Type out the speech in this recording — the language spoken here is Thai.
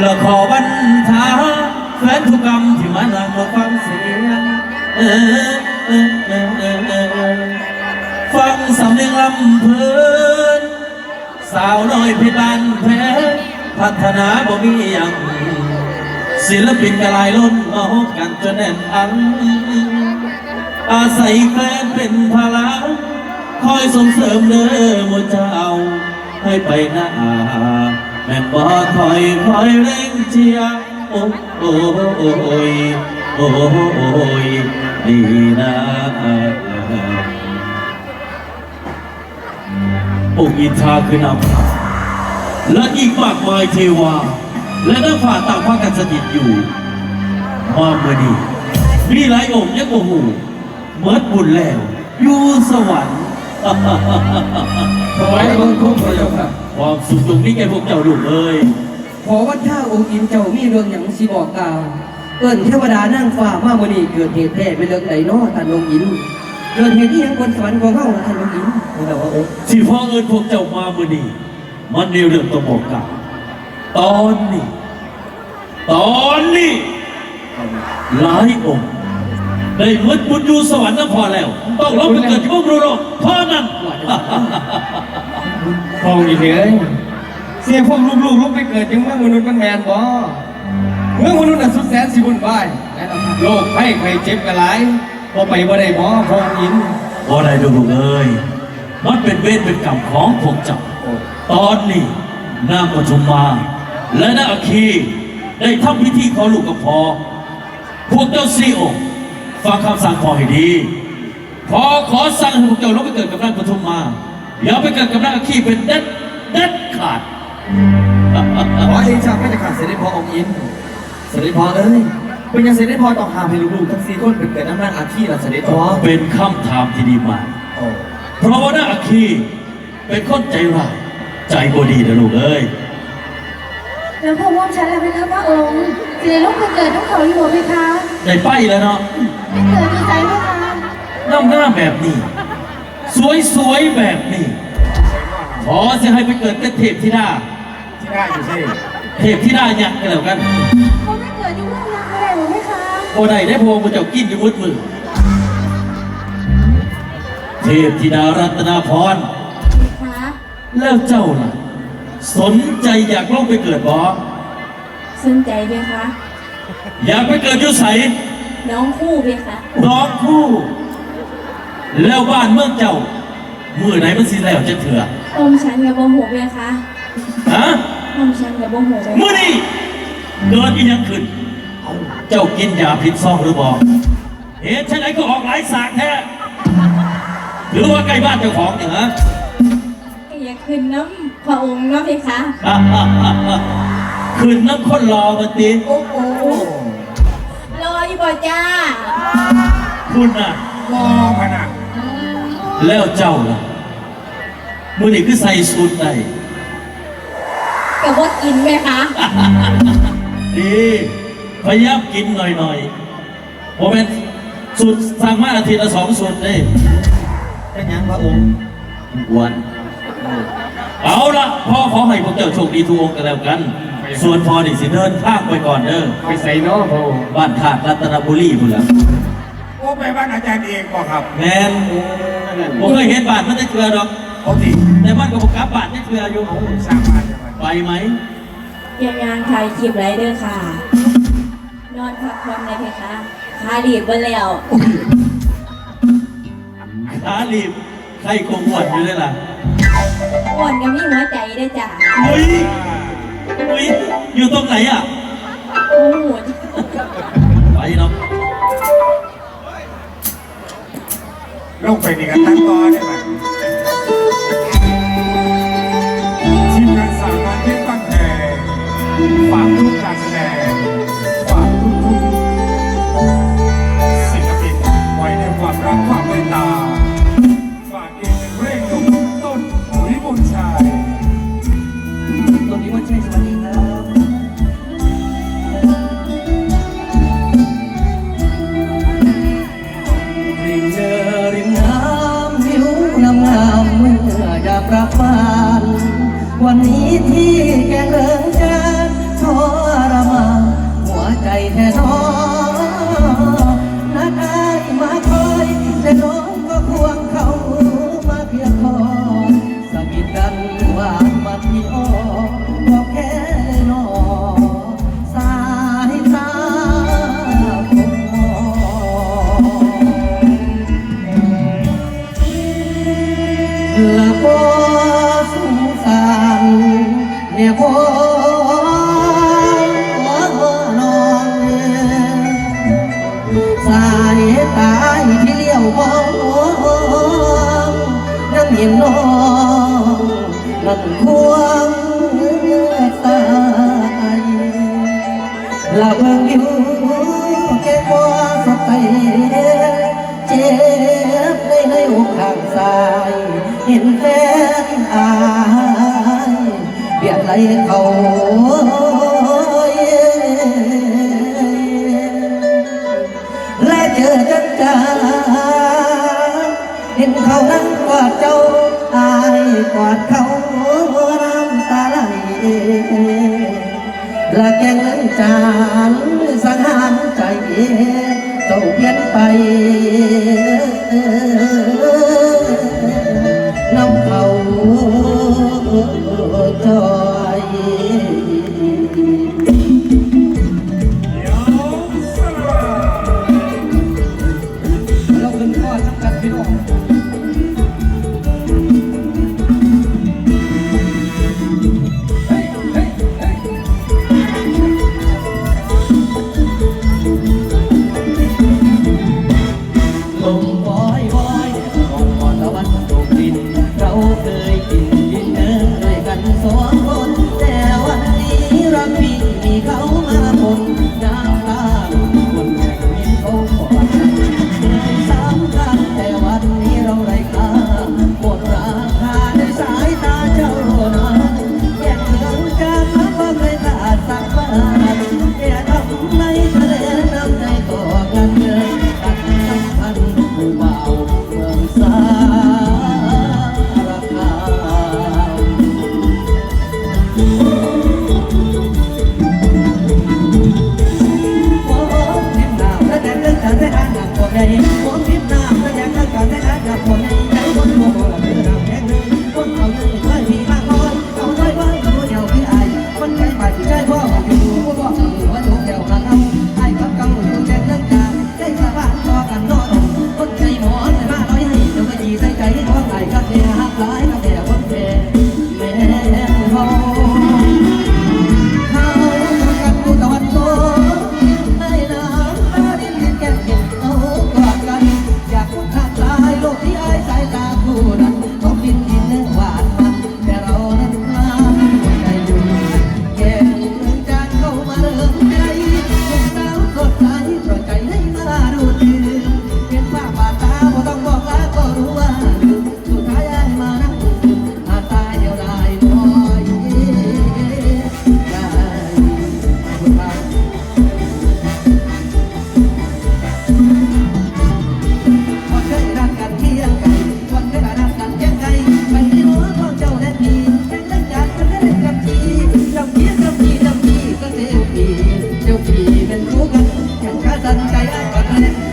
และขอบันทาแฟนทุกกรรมที่มาลังมาฟังเสียงฟังสำเนียงลำเพลินสาวน้อยเพชรบานแพ้พัฒนาบ่มีอย่างศิลปินกระลายล้นมาฮบกันจนแน่นอัง อาศัยแฟนเป็นพลังคอยส่งเสริมเด้อหมดเจ้าให้ไปหน้า แม่นบ่คอยคอยเร่งเชียร์โอ้โอ้โอ้ยโอ้โอ้ยดีนะองค์อินทราคือนำและอีกมากมายเทวา และนักฝ่าต่างพากันสถิตอยู่มาเมื่อนี้มีหลายองค์ยังโมหูเมิดบุญแล้วอยู่สวรรค์ถวายบังคมพระเจ้าค่ะ ความสุขตรงนี้แกพวกเจ้าลูกเอ้ยขอวัดท่าองค์อินเจ้ามีเรื่องอย่างสิบอกกล่าวเอิ้นเทวดานั่งฟ้ามาวันนี้เกิดเหตุแท้เป็นเรื่องใดน้อท่านองค์อินเกิดเหตุที่ยังบนสวรรค์ของเฮาล่ะท่านองค์อินนี่แหละว่าโอ้ที่พ่อเอิญพวกเจ้ามาเมื่อนี้มันในเรื่องต้องบอกกันตอนนี้ ตอนนี้หลายองค์ได้เมิดบุญอยู่สวรรค์นั่นพอแล้ว ต้องรับไปเกิดที่พวกเราเพราะนั้น พองอีกเลยเสียพวกลูกๆลูกไปเกิดยังเมืองมนุษย์มันแมนบ่เมืองมนุษย์น่ะสุดแสนสิบุญบายแม่นเอาครับโรคไข้ไข้เจ็บกันหลายพอไปบ่ได้หมอพองอินพอได้ดูลูกเอ้ยมันเป็นเวรเป็นกรรมของพวกเจ้าตอนนี้นางปฐุมมา และนางอาคีได้ทำพิธีขอลูกกับพอพวกเจ้าสี่องค์ฟังคำสั่งพอให้ดีพอขอสั่งให้พวกเจ้าลงไปเกิดกับนางปฐุมมา อย่าไปเกิดกับนางอาคีเป็นเด็ดเด็ดขาดขอเองชาพระเจ้าค่ะเสด็จพ่อองค์อินเสด็จพ่อเอ้ยเป็นยังเสด็จพ่อต้องหามให้ลูกๆทั้งสี่คนเป็นเกิดน้ำนางอาคีล่ะเสด็จพ่อเป็นคำถามที่ดีมากโอ้เพราะว่านางอาคีเป็นคนใจร้ายใจบดีนะลูกเอ้ยแล้วพอว่อมฉันแล้วไหมคะพระองค์สิได้ลูกไปเกิดต้องเขาอยู่ไหมคะได้ไปแล้วเนาะไปเกิดที่ใจไหมคะน้ำหน้าแบบนี้ สวยๆแบบนี้ ขอจะให้ไปเกิดกับเทพธิดาที่ได้อยู่สิเทพธิดายักษ์กันแล้วกันเขาไม่เกิดอยู่เมืองยังไม่ได้หรือไหมคะโอใดได้พวงมาเจ้ากินอยู่มืดมือ เทพธิดารัตนาพรคะแล้วเจ้าล่ะ สนใจอยากลงไปเกิดบ่สนใจไหมคะ อยากไปเกิดอยุใสน้องคู่ไหมคะ น้องคู่ แล้วบ้านเมืองเจ้าเมื่อไหนมันสิแล้วจะเถื่ออมฉันกับโมโหไหมคะฮะอมฉันกับโมโหไหมเมื่อนี้เกิดอีหยังขึ้น เจ้ากินยาพิษซ่องหรือบอกเหตุฉะไหนก็ออกหลายสากแท้หรือว่าใกล้บ้านเจ้าของเนี่ยฮะก็อยากขึ้นน้ำพระองค์เนาะไหมคะคืนน้ำข้นรอมันตีโอ้โอ้รออยู่บ่จ้าคุณน่ะรอพนัก แล้วเจ้าล่ะมือนี่คือใส่สูทได้กับว่ากินไหมคะ ดีพยายามกินหน่อยๆผมเป็นสูตรสั่งมาอาทิตย์ละสองสูตรเลยเป็นยังพระองค์อ้วนเอาละพ่อขอให้พวกเจ้าโชคดีทุกองค์กันแล้วกัน ส่วนพอนี่สิเดินทางไปก่อนเด้อไปใส่น้อพระองค์บ้านถาดรัตนบุรีพุ่นละ โอ้ไปบ้านอาจารย์เองบ่ครับแมนผมเคยเห็นบ้านมันจะเชื่อดอกเขาที่แต่มันก็บอกกลับบ้านจะเชื่ออยู่สร้างบ้านจังหวัดไปไหมยังงานถ่ายคลิปไรเด้อค่ะ นอนพักผ่อนเลยเพคะขาดีบไปแล้วขาลีบใครคงหวดอยู่เลยล่ะอ้วนก็มีหัวใจได้วยจ้ะอุ้ยอุ้ยอยู่ตรงไหนอะโอ้โห ลงไปนี่กันตั้งต่อได้ไหม ที่แกเลิกจานทรมาหัวใจแท้นอนัดอายมาคอยแต่น้อก็ควงเขามาเพียงอสมิทกันว่ามัที่อ้อบอแค่นอสายตาคงละพอ เนี่พ่อสายตาที่เลี้ยวมองยังเห็นน้องนั่นควงตายละเบิ่งอยู่แก่บ่สดใจเจ็บในในอกข้างซ้าย เห็นแฟนอา ไหลเขาและเจอจังจาเห็นเขานั่งกอดเจ้าอายกอดเขาน้ำตาไหลและแกงเงินจา inside. ดันใจได้ก่อนนะ